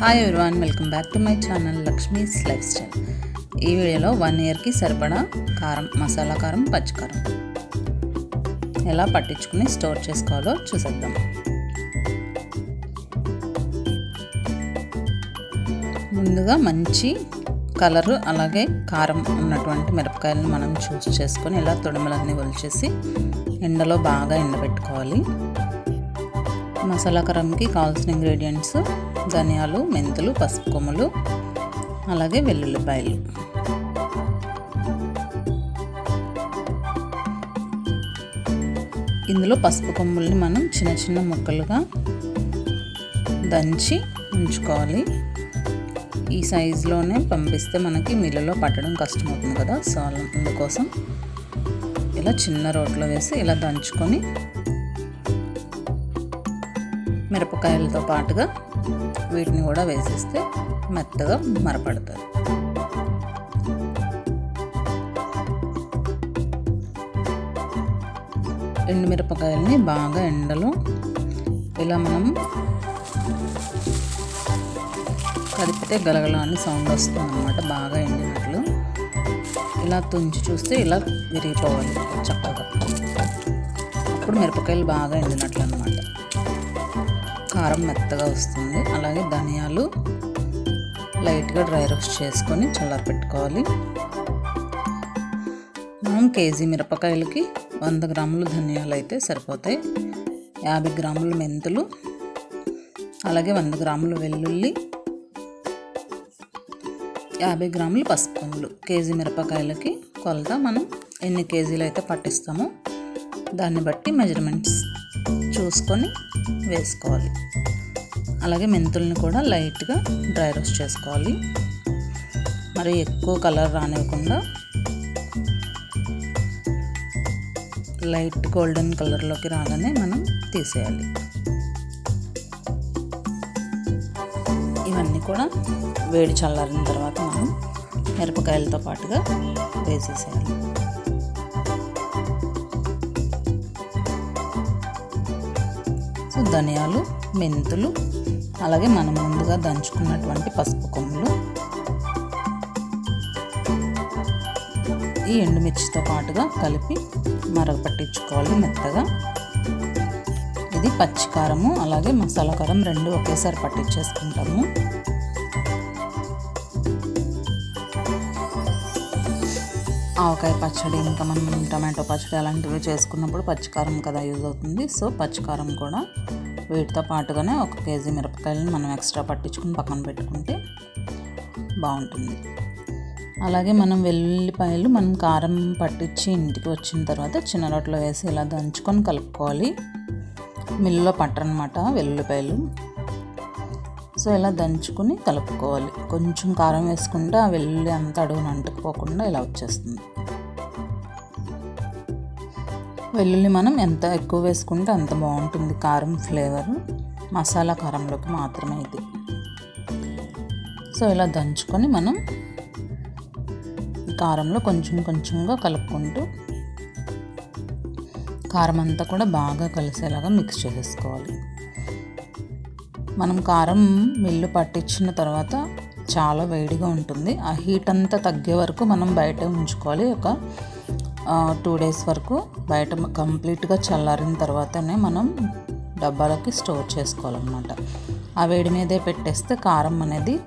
Hi everyone welcome back to my channel Lakshmi's lifestyle ఈ వీడియోలో one ఇయర్కి సరిపడా కారం మసాలా కారం పచ్చికారం ఎలా పట్టించుకుని స్టోర్ చేసుకోవాలో చూసేద్దాం. ముందుగా మంచి కలరు అలాగే కారం ఉన్నటువంటి మిరపకాయలను మనం చూస్ చేసుకొని ఇలా తొడిమలన్నీ ఒలిచేసి ఎండలో బాగా ఎండబెట్టుకోవాలి. మసాలా కారంకి కావాల్సిన ఇంగ్రీడియంట్స్ ధనియాలు మెంతులు పసుపు కొమ్ములు అలాగే వెల్లుల్లిపాయలు. ఇందులో పసుపు కొమ్ముల్ని మనం చిన్న చిన్న ముక్కలుగా దంచి ఉంచుకోవాలి. ఈ సైజులోనే పంపిస్తే మనకి మిల్లులో పట్టడం కష్టమవుతుంది కదా. సో అందుకోసం ఇలా చిన్న రోట్లో వేసి ఇలా దంచుకొని మిరపకాయలతో పాటుగా వీటిని కూడా వేసేస్తే మెత్తగా మరపడుతుంది ఎండుమిరపకాయల్ని బాగా ఎండలో ఇలా మనం కదిపితే గలగల అని సౌండ్ వస్తుంది అనమాట బాగా ఎండినట్లు. ఇలా తుంచి చూస్తే ఇలా విరిగిపోవాలి చక్కగా. అప్పుడు మిరపకాయలు బాగా ఎండినట్లు అనమాట కారం మెత్తగా వస్తుంది. అలాగే ధనియాలు లైట్గా డ్రై రోస్ట్ చేసుకొని చల్లారి పెట్టుకోవాలి. మనం కేజీ మిరపకాయలకి వంద గ్రాములు ధనియాలు అయితే సరిపోతాయి. యాభై గ్రాములు మెంతులు అలాగే వంద గ్రాములు వెల్లుల్లి యాభై గ్రాములు పసుపు కొమ్ములు కేజీ మిరపకాయలకి కొలత మనం ఎన్ని కేజీలు అయితే పట్టిస్తామో దాన్ని బట్టి మెజర్మెంట్స్ చూసుకొని వేసుకోవాలి. అలాగే మెంతుల్ని కూడా లైట్గా డ్రై రోస్ట్ చేసుకోవాలి. మరి ఎక్కువ కలర్ రానివ్వకుండా లైట్ గోల్డెన్ కలర్లోకి రాగానే మనం తీసేయాలి. ఇవన్నీ కూడా వేడి చల్లారిన తర్వాత మనం మిరపకాయలతో పాటుగా వేసేసేయాలి. ధనియాలు మెంతులు అలాగే మనం ముందుగా దంచుకున్నటువంటి పసుపు కొమ్ములు. ఈ ఎండుమిర్చితో పాటుగా కలిపి మరగ పట్టించుకోవాలి మెత్తగా. ఇది పచ్చికారము అలాగే మసాలా కారం రెండు ఒకేసారి పట్టించేసుకుంటాము. ఆవకాయ పచ్చడి ఇంకా మనం టమాటో పచ్చడి అలాంటివి చేసుకున్నప్పుడు పచ్చికారం కదా యూజ్ అవుతుంది. సో పచ్చికారం కూడా వీటితో పాటుగానే ఒక కేజీ మిరపకాయలను మనం ఎక్స్ట్రా పట్టించుకుని పక్కన పెట్టుకుంటే బాగుంటుంది. అలాగే మనం వెల్లుల్లిపాయలు మనం కారం పట్టించి ఇంటికి వచ్చిన తర్వాత చిన్న రొట్టెలో వేసి ఇలా దంచుకొని కలుపుకోవాలి. మిల్లులో పట్టనమాట వెల్లుల్లిపాయలు. సో ఇలా దంచుకుని కలుపుకోవాలి. కొంచెం కారం వేసుకుంటే ఆ వెల్లుల్లి అంత అడుగున అంటుకుపోకుండా ఇలా వచ్చేస్తుంది. వెల్లుల్లి మనం ఎంత ఎక్కువ వేసుకుంటే అంత బాగుంటుంది కారం ఫ్లేవర్. మసాలా కారంలోకి మాత్రమే ఇది. సో ఇలా దంచుకొని మనం కారంలో కొంచెం కొంచెంగా కలుపుకుంటూ కారం అంతా కూడా బాగా కలిసేలాగా మిక్స్ చేసేసుకోవాలి. మనం కారం మిల్లు పట్టించిన తర్వాత చాలా వేడిగా ఉంటుంది. ఆ హీట్ అంతా తగ్గే వరకు మనం బయట ఉంచుకోవాలి. ఒక టూ డేస్ వరకు బయట కంప్లీట్గా చల్లారిన తర్వాతనే మనం డబ్బాలకి స్టోర్ చేసుకోవాలన్నమాట. ఆ వేడి మీదే పెట్టేస్తే కారం అనేది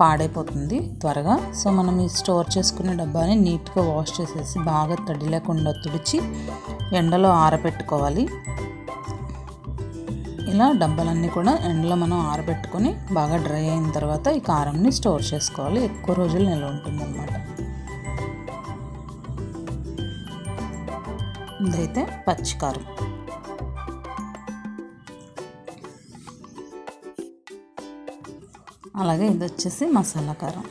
పాడైపోతుంది త్వరగా. సో మనం ఈ స్టోర్ చేసుకునే డబ్బాని నీట్గా వాష్ చేసేసి బాగా తడి లేకుండా తుడిచి ఎండలో ఆరబెట్టుకోవాలి ఇలా డబ్బాలన్నీ కూడా ఎండలో మనం ఆరబెట్టుకొని బాగా డ్రై అయిన తర్వాత ఈ కారంని స్టోర్ చేసుకోవాలి. ఎక్కువ రోజులు నిల్వ ఉంటుంది అన్నమాట ఇదైతే పచ్చికారం అలాగే ఇది వచ్చేసి మసాలా కారం.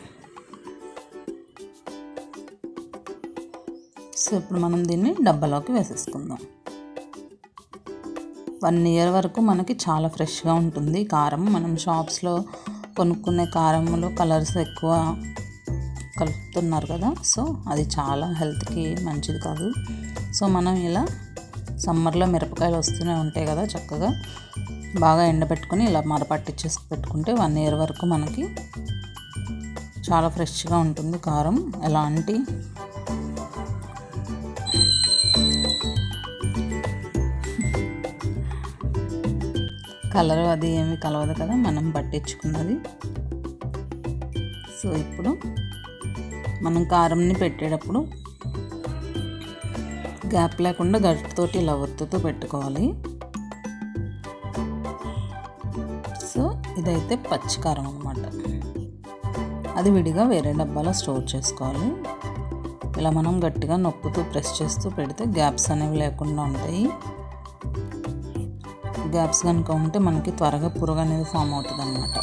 సో ఇప్పుడు మనం దీన్ని డబ్బాలోకి వేసేసుకుందాం. వన్ ఇయర్ వరకు మనకి చాలా ఫ్రెష్గా ఉంటుంది కారం. మనం షాప్స్లో కొనుక్కునే కారంలో కలర్స్ ఎక్కువ కలుపుతున్నారు కదా. సో అది చాలా హెల్త్కి మంచిది కాదు. సో మనం ఇలా సమ్మర్లో మిరపకాయలు వస్తూనే ఉంటాయి కదా చక్కగా. బాగా ఎండబెట్టుకొని ఇలా మరపట్టించేసి పెట్టుకుంటే వన్ ఇయర్ వరకు మనకి చాలా ఫ్రెష్గా ఉంటుంది కారం. ఎలాంటి కలర్ అది ఏమి కలవదు కదా మనం పట్టించుకున్నది. సో ఇప్పుడు మనం కారంని పెట్టేటప్పుడు గ్యాప్ లేకుండా గట్టితోటి ఇలా ఒత్తుతూ పెట్టుకోవాలి. సో ఇదైతే పచ్చికారం అనమాట అది విడిగా వేరే డబ్బాలో స్టోర్ చేసుకోవాలి. ఇలా మనం గట్టిగా నొప్పుతూ ప్రెస్ చేస్తూ పెడితే గ్యాప్స్ అనేవి లేకుండా ఉంటాయి. గ్యాప్స్ కనుక ఉంటే మనకి త్వరగా పురుగు అనేది ఫామ్ అవుతుంది అనమాట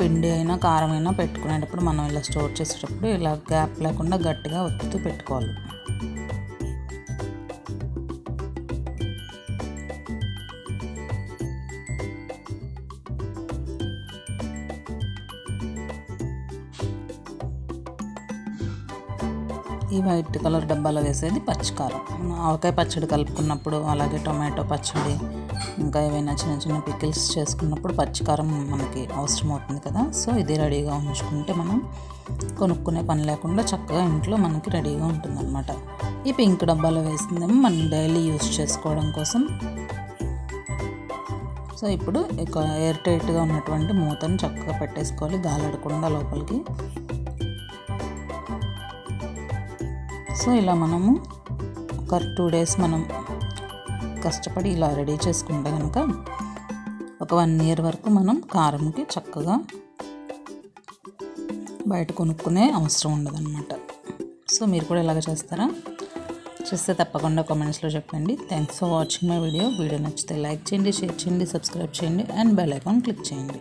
పిండి అయినా కారం అయినా పెట్టుకునేటప్పుడు మనం ఇలా స్టోర్ చేసేటప్పుడు ఇలా గ్యాప్ లేకుండా గట్టిగా ఒత్తుతూ పెట్టుకోవాలి. ఈ వైట్ కలర్ డబ్బాలో వేసేది పచ్చికారం. ఆవకాయ పచ్చడి కలుపుకున్నప్పుడు అలాగే టొమాటో పచ్చడి ఇంకా ఏవైనా చిన్న చిన్న పికిల్స్ చేసుకున్నప్పుడు పచ్చికారం మనకి అవసరం అవుతుంది కదా. సో ఇది రెడీగా ఉంచుకుంటే మనం కొనుక్కునే పని లేకుండా చక్కగా ఇంట్లో మనకి రెడీగా ఉంటుందన్నమాట. ఈ పింక్ డబ్బాలో వేసిందేమో మనం డైలీ యూస్ చేసుకోవడం కోసం. సో ఇప్పుడు ఎయిర్ టైట్గా ఉన్నటువంటి మూతను చక్కగా పెట్టేసుకోవాలి. గాలడకుండా లోపలికి సో ఇలా మనము ఒక టూ డేస్ మనం కష్టపడి ఇలా రెడీ చేసుకుంటే కనుక ఒక వన్ ఇయర్ వరకు మనం కారంకి చక్కగా బయట కొనుక్కునే అవసరం ఉండదన్నమాట. సో మీరు కూడా ఇలాగ చేస్తారా? చేస్తే తప్పకుండా కామెంట్స్లో చెప్పండి. Thanks for watching my video video నచ్చితే లైక్ చేయండి షేర్ చేయండి సబ్స్క్రైబ్ చేయండి అండ్ బెల్ ఐకాన్ క్లిక్ చేయండి.